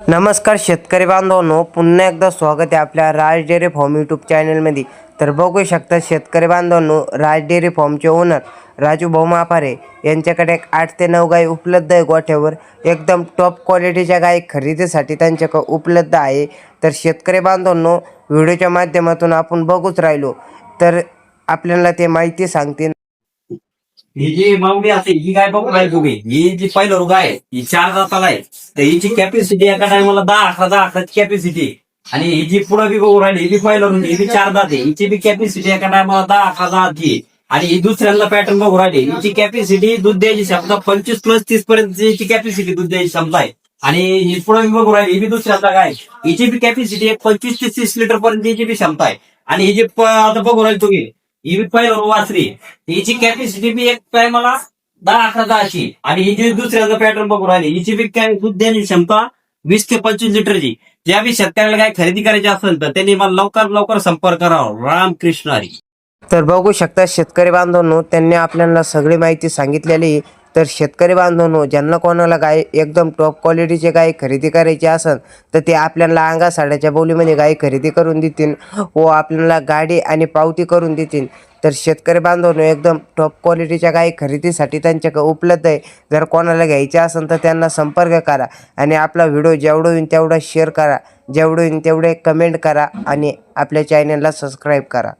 नमस्कार शेतकरी बांधवांनो पुन्हा एकदा स्वागत आहे आपल्या राज डेअरी फॉर्म यूट्यूब चॅनलमध्ये तर बघू शकता शेतकरी बांधवांनो राज डेअरी फॉर्मचे ओनर राजू भाऊ मापारे यांच्याकडे एक आठ ते नऊ गाई उपलब्ध आहे गोठ्यावर. एकदम टॉप क्वालिटीच्या गाई खरेदीसाठी त्यांच्याकडे उपलब्ध आहे. तर शेतकरी बांधवांनो व्हिडिओच्या माध्यमातून आपण बघूच राहिलो. तर आपल्याला ते माहिती सांगतील. ही जी मावडी असते ही गाय बघू काय तुम्ही? ही जी पहिलं रोग आहे ही चार जाताला आहे. तर हिची कॅपॅसिटी एका टायमाला दहा अकरा दहा अकराची कॅपॅसिटी आणि ही जी पुढे बी बघू राहिली ही बी पहिलं रोग ही बी चार दात आहे हिची बी कॅपॅसिटी एका टायमाला दहा अकरा दहाची आणि ही दुसऱ्यांदा पॅटर्न बघू राहिली. हिची कॅपॅसिटी दूध द्यायची क्षमता पंचवीस प्लस तीस पर्यंत हिची कॅपॅसिटी दूध द्यायची क्षमता आहे. आणि ही पुढे बी बघू राहिली ही बी दुसऱ्यांदा गाय हिची बी कॅपॅसिटी एक पंचवीस ते तीस लिटर पर्यंत हिची बी क्षमता आहे. आणि ही जी आता बघू राहिली तुम्ही ही बी पहिलं रोग हिची कॅपॅसिटी बी एक टायमाला दहा अकरा दहाशी आणि ही जी दुसऱ्याचा पॅटर्न बघून राहिली हिची बी काय दूध देण्याची क्षमता वीस ते पंचवीस लिटरची. ज्या बी शेतकऱ्याला काय खरेदी करायची असेल तर त्यांनी मला लवकर लवकर संपर्क करावा. रामकृष्ण हरी. तर बघू शकता शेतकरी बांधवांनो त्यांनी आपल्याला सगळी माहिती सांगितलेली. तर शेतकरी बांधवांनो ज्यांना कोणाला गाय एकदम टॉप क्वालिटीचे गाय खरेदी करायची असेल तर ते आपल्याला अंगा साड्याच्या बोलीमध्ये गाय खरेदी करून देतील व आपल्याला गाडी आणि पावती करून देतील. तर शेतकरी बांधवांनो एकदम टॉप क्वालिटीच्या गाय खरेदीसाठी त्यांच्याकडे उपलब्ध आहे. जर कोणाला घ्यायचे असेल तर त्यांना संपर्क करा आणि आपला व्हिडिओ जेवढं होईल तेवढा शेअर करा. जेवढं होईल तेवढे कमेंट करा आणि आपल्या चॅनलला सबस्क्राईब करा.